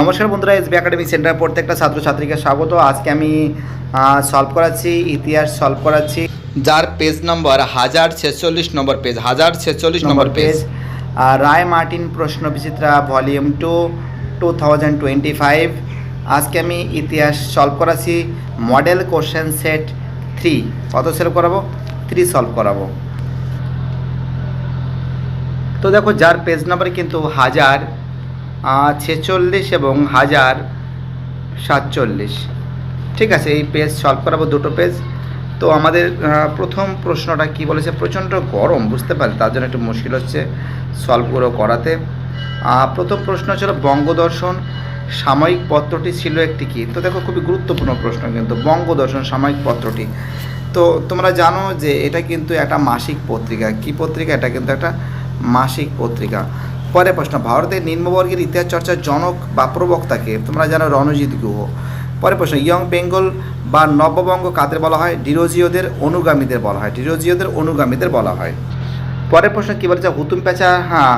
নমস্কার বন্ধুরা SB academy centre প্রত্যেকটা ছাত্রছাত্রীকে স্বাগত। আজকে আমি সলভ করাচ্ছি ইতিহাস সলভ করাচ্ছি। যার পেজ নম্বর হাজার ছেচল্লিশ নম্বর পেজ হাজার ছেচল্লিশ নম্বর পেজ রায় মার্টিন প্রশ্ন Bichitra volume two two thousand twenty five আজকে আমি ইতিহাস সলভ করাচ্ছি মডেল কোশ্চেন সেট থ্রি কত সলভ করাবো? থ্রি সলভ করাবো। তো দেখো যার পেজ নাম্বার কিন্তু হাজার ছেচল্লিশ এবং হাজার সাতচল্লিশ। ঠিক আছে, এই পেজ সলভ করাবো দুটো পেজ তো আমাদের প্রথম প্রশ্নটা কি বলেছে? প্রচণ্ড গরম, বুঝতে পারি তার জন্য একটু মুশকিল হচ্ছে সলভগুলো করাতে। প্রথম প্রশ্ন ছিল বঙ্গদর্শন সাময়িক পত্রটি ছিল একটি কি? তো দেখো খুবই গুরুত্বপূর্ণ প্রশ্ন কিন্তু, বঙ্গদর্শন সাময়িক পত্রটি। তো তোমরা জানো যে এটা কিন্তু একটা মাসিক পত্রিকা। কি পত্রিকা? এটা কিন্তু একটা মাসিক পত্রিকা। পরে প্রশ্ন, ভারতের নিম্নবর্গের ইতিহাস চর্চার জনক বা প্রবক্তাকে তোমরা জানো রণজিৎ গুহ। পরে প্রশ্ন, ইয়ং বেঙ্গল বা নববঙ্গ কাদের বলা হয়? ডিরোজিওদের অনুগামীদের বলা হয়। ডিরোজিওদের অনুগামীদের বলা হয়। পরের প্রশ্ন, কী বলেছে? হুতুম পেঁচা হ্যাঁ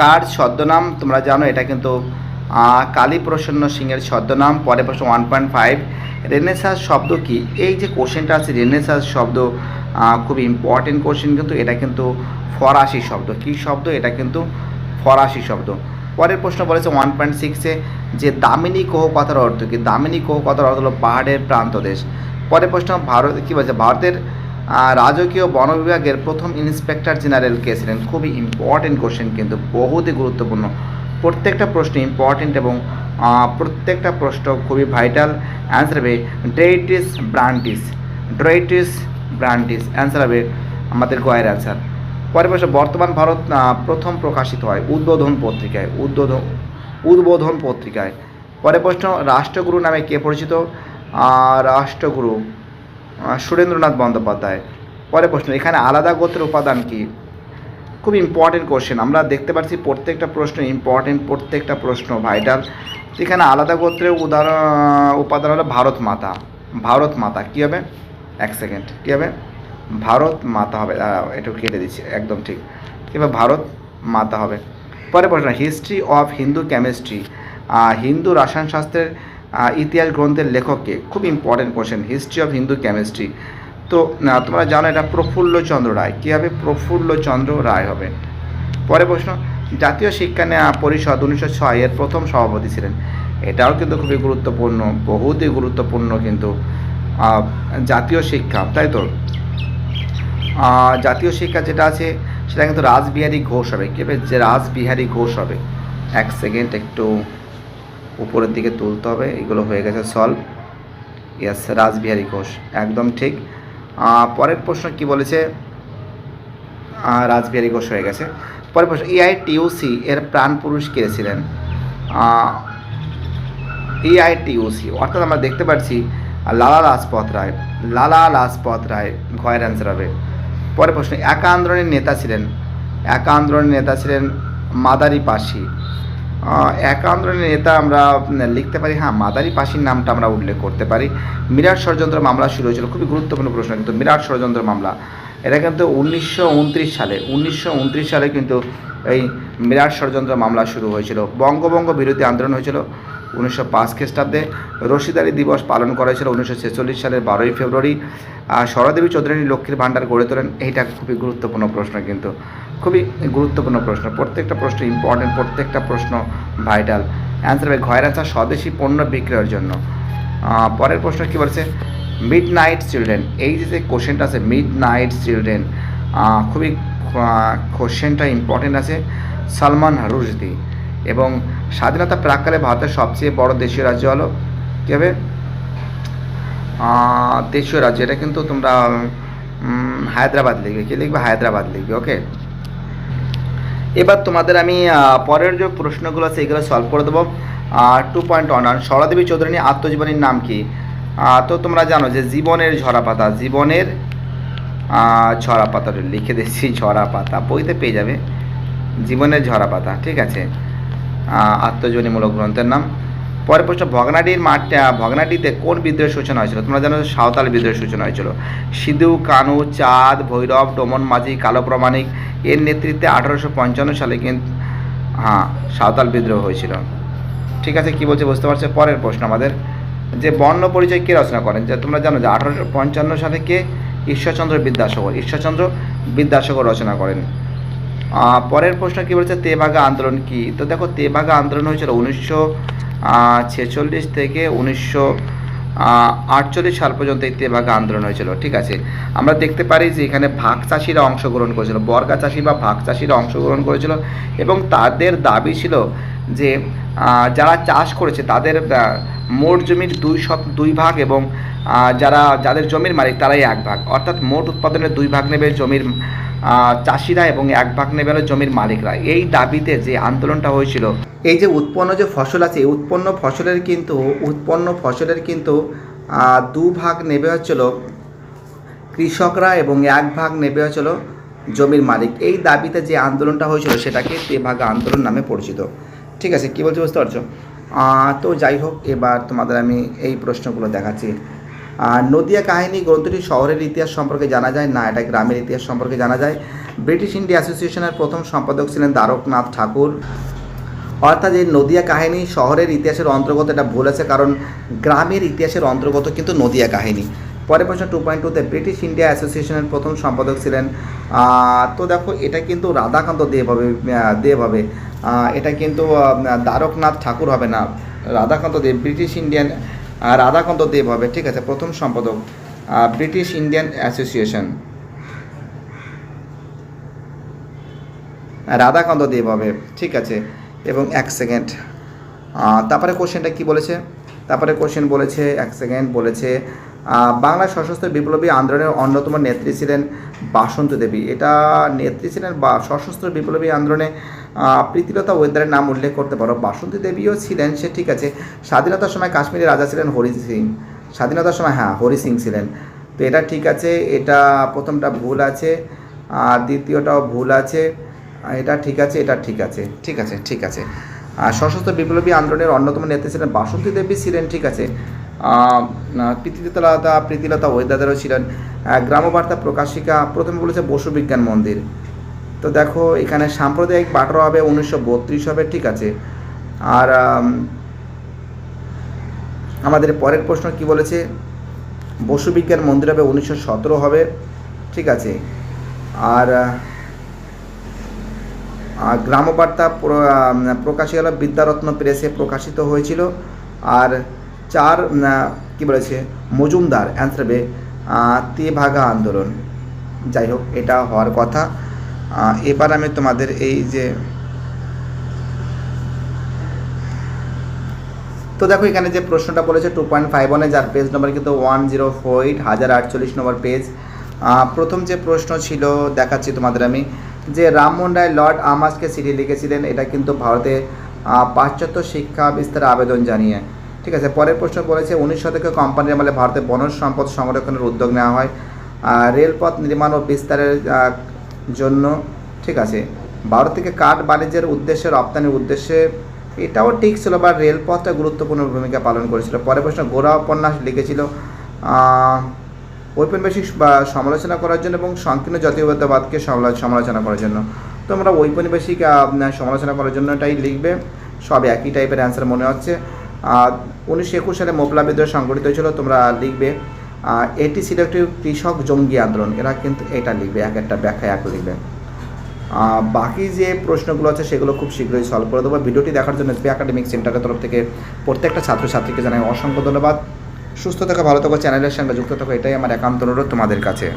কার ছদ্মনাম? তোমরা জানো এটা কিন্তু কালী প্রসন্ন সিংয়ের ছদ্মনাম। পরের প্রশ্ন, ওয়ান পয়েন্ট ফাইভ, রেনেসাস শব্দ কি? এই যে কোশ্চেনটা আছে, রেনেসাস শব্দ খুব ইম্পর্টেন্ট কোশ্চেন কিন্তু এটা কিন্তু ফরাসি শব্দ। কী শব্দ? এটা কিন্তু ফরাসি শব্দ। পরের প্রশ্ন বলেছে ওয়ান পয়েন্ট সিক্সে যে দামিনী কোহ কথার অর্থ কি? দামিনী কোহ কথার অর্থ হলো পাহাড়ের প্রান্তদেশ পরের প্রশ্ন, ভারত, কী বলছে? ভারতের রাজকীয় বন বিভাগের প্রথম ইন্সপেক্টর জেনারেল কে ছিলেন? খুবই ইম্পর্টেন্ট কোশ্চেন কিন্তু বহুতই গুরুত্বপূর্ণ। প্রত্যেকটা প্রশ্ন ইম্পর্টেন্ট এবং প্রত্যেকটা প্রশ্ন খুবই ভাইটাল অ্যান্সার হবে ড্রেইটিস ব্রান্টিস ড্রেইটিস ব্রান্টিস অ্যান্সার হবে আমাদের গয়ের অ্যান্সার পরের প্রশ্ন, বর্তমান ভারত প্রথম প্রকাশিত হয় উদ্বোধন পত্রিকায়, উদ্বোধন উদ্বোধন পত্রিকায়। পরের প্রশ্ন, রাষ্ট্রগুরু নামে কে পরিচিত? রাষ্ট্রগুরু সুরেন্দ্রনাথ বন্দ্যোপাধ্যায়। পরের প্রশ্ন, এখানে আলাদা গোত্রের উপাদান কি? খুব ইম্পর্টেন্ট কোশ্চেন আমরা দেখতে পাচ্ছি প্রত্যেকটা প্রশ্ন ইম্পর্টেন্ট প্রত্যেকটা প্রশ্ন ভাইটাল এখানে আলাদা গোত্রের উদাহরণ, উপাদান হলো ভারত মাতা। ভারত মাতা, কী হবে? এক সেকেন্ড কী হবে? ভারত মাতা হবে। একটু কেটে দিচ্ছি, একদম ঠিক। কিংবা ভারত মাতা হবে। পরে প্রশ্ন হিস্ট্রি অফ হিন্দু কেমিস্ট্রি হিন্দু রসায়নশাস্ত্রের ইতিহাস গ্রন্থের লেখককে খুব important question history of Hindu chemistry তো তোমরা জানো এটা প্রফুল্লচন্দ্র রায়। কী হবে প্রফুল্লচন্দ্র রায় হবে? পরে প্রশ্ন, জাতীয় শিক্ষা পরিষদ উনিশশো ছয় এর প্রথম সভাপতি ছিলেন। এটাও কিন্তু খুবই গুরুত্বপূর্ণ, বহুতই গুরুত্বপূর্ণ কিন্তু জাতীয় শিক্ষা, তাই তো? জাতীয় শিক্ষা যেটা আছে, সেটা কিন্তু রাসবিহারী ঘোষ হবে। কী হবে যে রাসবিহারী ঘোষ হবে। এক সেকেন্ড একটু উপরের দিকে তুলতে হবে। এগুলো হয়ে গেছে সলভ ইয়াস রাসবিহারী ঘোষ। একদম ঠিক। পরের প্রশ্ন কি বলেছে? রাসবিহারী ঘোষ হয়ে গেছে। পরের প্রশ্ন, এআইটিউসি এর প্রাণ পুরুষ কে ছিলেন? এআইটিউসি। অর্থাৎ আমরা দেখতে পাচ্ছি, লালা লাজপত রায়। লালা লাজপত রায়, ঘয়ের অ্যান্সার হবে। পরের প্রশ্ন একা আন্দোলনের নেতা ছিলেন একা আন্দোলনের নেতা ছিলেন মাদারি পাশি। একা আন্দোলনের নেতা আমরা লিখতে পারি হ্যাঁ মাদারি পাশির নামটা আমরা উল্লেখ করতে পারি। মিরাট ষড়যন্ত্র মামলা শুরু হয়েছিল, খুবই গুরুত্বপূর্ণ প্রশ্ন, কিন্তু মিরাট ষড়যন্ত্র মামলা, এটা কিন্তু উনিশশো উনত্রিশ সালে, উনিশশো উনত্রিশ সালে কিন্তু এই মিরাট ষড়যন্ত্র মামলা শুরু হয়েছিল। বঙ্গবঙ্গ বিরোধী আন্দোলন হয়েছিল উনিশশো পাঁচ খ্রিস্টাব্দে রশিদারি দিবস পালন করা হয়েছিল উনিশশো ছেচল্লিশ সালের বারোই ফেব্রুয়ারি। আর সরদেবী চৌধুরানী লক্ষ্মীর ভাণ্ডার গড়ে তোলেন। এইটা খুবই গুরুত্বপূর্ণ প্রশ্ন কিন্তু। খুবই গুরুত্বপূর্ণ প্রশ্ন। প্রত্যেকটা প্রশ্ন ইম্পর্টেন্ট প্রত্যেকটা প্রশ্ন ভাইটাল অ্যান্সার হবে ঘয়ের অ্যান্সার স্বদেশি পণ্য বিক্রয়ের জন্য। পরের প্রশ্ন কী বলছে? মিড নাইট চিলড্রেন এই যে কোশ্চেনটা আছে মিড নাইট চিলড্রেন খুবই কোশ্চেনটা ইম্পর্টেন্ট আছে। সালমান রুশদি। এবং স্বাধীনতা প্রাককালে ভারতের সবচেয়ে বড় দেশীয় রাজ্য হলো কী হবে? দেশীয় রাজ্য। এটা কিন্তু তোমরা হায়দ্রাবাদ লিখবে। কী লিখবে? হায়দ্রাবাদ লিখবে, ওকে? এবার তোমাদের আমি পরের যে প্রশ্নগুলো আছে, এগুলো সলভ করে দেবো। Two point one Saradevi Chaudhuri আত্মজীবনীর নাম কি? তো তোমরা জানো যে জীবনের ঝরা পাতা জীবনের ঝরা পাতা লিখে দিচ্ছি ঝরা পাতা বইতে পেয়ে যাবে। জীবনের ঝরা পাতা ঠিক আছে? আহ, আত্মজীবনীমূলক গ্রন্থের নাম। পরের প্রশ্ন ভগনাডির মাঠ ভগনাডিতে কোন বিদ্রোহের সূচনা হয়েছিল? তোমরা জানো সাঁওতাল বিদ্রোহের সূচনা হয়েছিল। সিধু কানু চাঁদ ভৈরব ডোমন মাঝি কালো প্রমাণিক এর নেতৃত্বে আঠারোশো পঞ্চান্ন সালে কিন্তু হ্যাঁ সাঁওতাল বিদ্রোহ হয়েছিল। ঠিক আছে কি বলছে বুঝতে পারছ? পরের প্রশ্ন আমাদের যে বর্ণ পরিচয় কে রচনা করেন? যে তোমরা জানো যে আঠারোশো পঞ্চান্ন সালে কে? ঈশ্বরচন্দ্র বিদ্যাসাগর। ঈশ্বরচন্দ্র বিদ্যাসাগর রচনা করেন। পরের প্রশ্ন কি বলছে তেভাগা আন্দোলন কি? তো দেখো তেভাগা আন্দোলন হয়েছিল উনিশশো ছেচল্লিশ থেকে উনিশশো আটচল্লিশ সাল পর্যন্ত এই তেভাগা আন্দোলন হয়েছিল, ঠিক আছে? আমরা দেখতে পারি যে এখানে ভাগ চাষিরা অংশগ্রহণ করেছিল, বর্গা চাষি বা ভাগ চাষিরা অংশগ্রহণ করেছিল এবং তাদের দাবি ছিল যে যারা চাষ করেছে তাদের মোট জমির দুই শত, দুই ভাগ এবং যারা, যাদের জমির মালিক তারাই এক ভাগ। অর্থাৎ মোট উৎপাদনের দুই ভাগ নেবে জমির চাষিরা এবং এক ভাগ নেবে জমির মালিকরা। এই দাবিতে যে আন্দোলনটা হয়েছিল, এই যে উৎপন্ন যে ফসল আছে উৎপন্ন ফসলের কিন্তু, উৎপন্ন ফসলের কিন্তু দু ভাগ নেবে হচ্ছিল কৃষকরা এবং এক ভাগ নেবে হচ্ছিল জমির মালিক। এই দাবিতে যে আন্দোলনটা হয়েছিল, সেটাকে তেভাগা আন্দোলন নামে পরিচিত। ঠিক আছে, কী বলছি বুঝতে পারছ? তো যাই হোক, এবার তোমাদের আমি এই প্রশ্নগুলো দেখাচ্ছি। আর নদিয়া কাহিনী গ্রন্থটি শহরের ইতিহাস সম্পর্কে জানা যায়, না এটা গ্রামের ইতিহাস সম্পর্কে জানা যায়। ব্রিটিশ ইন্ডিয়া অ্যাসোসিয়েশনের প্রথম সম্পাদক ছিলেন দ্বারকনাথ ঠাকুর। অর্থাৎ এই নদিয়া কাহিনী শহরের ইতিহাসের অন্তর্গত, এটা ভুল আছে কারণ গ্রামের ইতিহাসের অন্তর্গত কিন্তু নদিয়া কাহিনী। পরের প্রশ্ন টু পয়েন্ট টুতে ব্রিটিশ ইন্ডিয়া অ্যাসোসিয়েশনের প্রথম সম্পাদক ছিলেন। তো দেখো, এটা কিন্তু রাধাকান্ত দেব হবে দেব হবে। এটা কিন্তু দ্বারকনাথ ঠাকুর হবে না। Radhakanta Deb, British Indian ah, Radhakanta Deb হবে ঠিক আছে? প্রথম সম্পাদক British Indian association Radhakanta Deb হবে ঠিক আছে? এবং এক সেকেন্ড তারপরে কোশ্চেনটা কি বলেছে? তারপরে কোশ্চেন বলেছে এক সেকেন্ড বলেছে বাংলা সশস্ত্র বিপ্লবী আন্দোলনের অন্যতম নেত্রী ছিলেন বাসন্ত দেবী। এটা নেত্রী ছিলেন বা সশস্ত্র বিপ্লবী আন্দোলনে প্রীতিলতা ওয়েদারের নাম উল্লেখ করতে পারো। বাসন্তী দেবীও ছিলেন, সে ঠিক আছে। স্বাধীনতার সময় কাশ্মীরের রাজা ছিলেন হরি সিং। স্বাধীনতার সময় হ্যাঁ হরি সিং ছিলেন। তো এটা ঠিক আছে, এটা প্রথমটা ভুল আছে, আর দ্বিতীয়টাও ভুল আছে। এটা ঠিক আছে, এটা ঠিক আছে ঠিক আছে ঠিক আছে। আর সশস্ত্র বিপ্লবী আন্দোলনের অন্যতম নেত্রী ছিলেন বাসন্তী দেবী, ছিলেন ঠিক আছে। প্রীতিলতা প্রীতিলতা ওয়েদাদেরও ছিলেন। গ্রামবার্তা প্রকাশিকা প্রথমে বলেছে বসু বিজ্ঞান মন্দির। তো দেখো এখানে সাম্প্রদায়িক বাটরা হবে উনিশশো বত্রিশ হবে ঠিক আছে। আর আমাদের পরের প্রশ্ন কি বলেছে? বসু বিজ্ঞান মন্দির হবে উনিশশো সতেরো হবে ঠিক আছে। আর গ্রামবার্তা প্র- আম, প্রকাশিত হলো বিদ্যারত্ন প্রেসে প্রকাশিত হয়েছিল। আর চার কি বলেছে মজুমদার অ্যান্সার হবে তেভাগা আন্দোলন। যাই হোক, এটা হওয়ার কথা। এবার আমি তোমাদের এই যে, তো দেখো এখানে যে প্রশ্নটা বলেছে টু পয়েন্ট ফাইভ ওয়ানে যার পেজ নম্বর কিন্তু ওয়ান জিরো ফোর এইট হাজার আটচল্লিশ নম্বর পেজ প্রথম যে প্রশ্ন ছিল, দেখাচ্ছি তোমাদের আমি, যে রামমোহন রায় লর্ড আমাসকে চিঠি লিখেছিলেন, এটা কিন্তু ভারতে পাশ্চাত্য শিক্ষা বিস্তারে আবেদন জানিয়ে। ঠিক আছে, পরের প্রশ্ন বলেছে, উনিশ শতকে কোম্পানির আমলে ভারতে বনজ সম্পদ সংরক্ষণের উদ্যোগ নেওয়া হয় রেলপথ নির্মাণ ও বিস্তারের জন্য, ঠিক আছে। ভারত থেকে কাঠ বাণিজ্যের উদ্দেশ্যে, রপ্তানির উদ্দেশ্যে, এটাও ঠিক ছিল, বা রেলপথটা গুরুত্বপূর্ণ ভূমিকা পালন করেছিল। পরের প্রশ্ন গোড়া উপন্যাস লিখেছিল ঔপনিবেশিক বা সমালোচনা করার জন্য এবং সংকীর্ণ জাতীয়তাবাদকে সমালোচনা করার জন্য। তোমরা ঔপনিবেশিক সমালোচনা করার জন্য এটাই লিখবে, সব একই টাইপের অ্যান্সার মনে হচ্ছে। উনিশশো একুশ সালে মোপলা বিদ্রোহ সংগঠিত হয়েছিল, তোমরা লিখবে এটি ছিল একটি কৃষক জঙ্গি আন্দোলন। এরা কিন্তু এটা লিখবে, এক একটা ব্যাখ্যা এক লিখবে। বাকি যে প্রশ্নগুলো আছে, সেগুলো খুব শীঘ্রই সলভ করে দেবো। ভিডিওটি দেখার জন্য এসবি একাডেমিক সেন্টারের তরফ থেকে প্রত্যেকটা ছাত্রছাত্রীকে জানাই অসংখ্য ধন্যবাদ। সুস্থ থাকা, ভালো থাকো, চ্যানেলের সঙ্গে যুক্ত থাকো, এটাই আমার একান্ত অনুরোধ তোমাদের কাছে।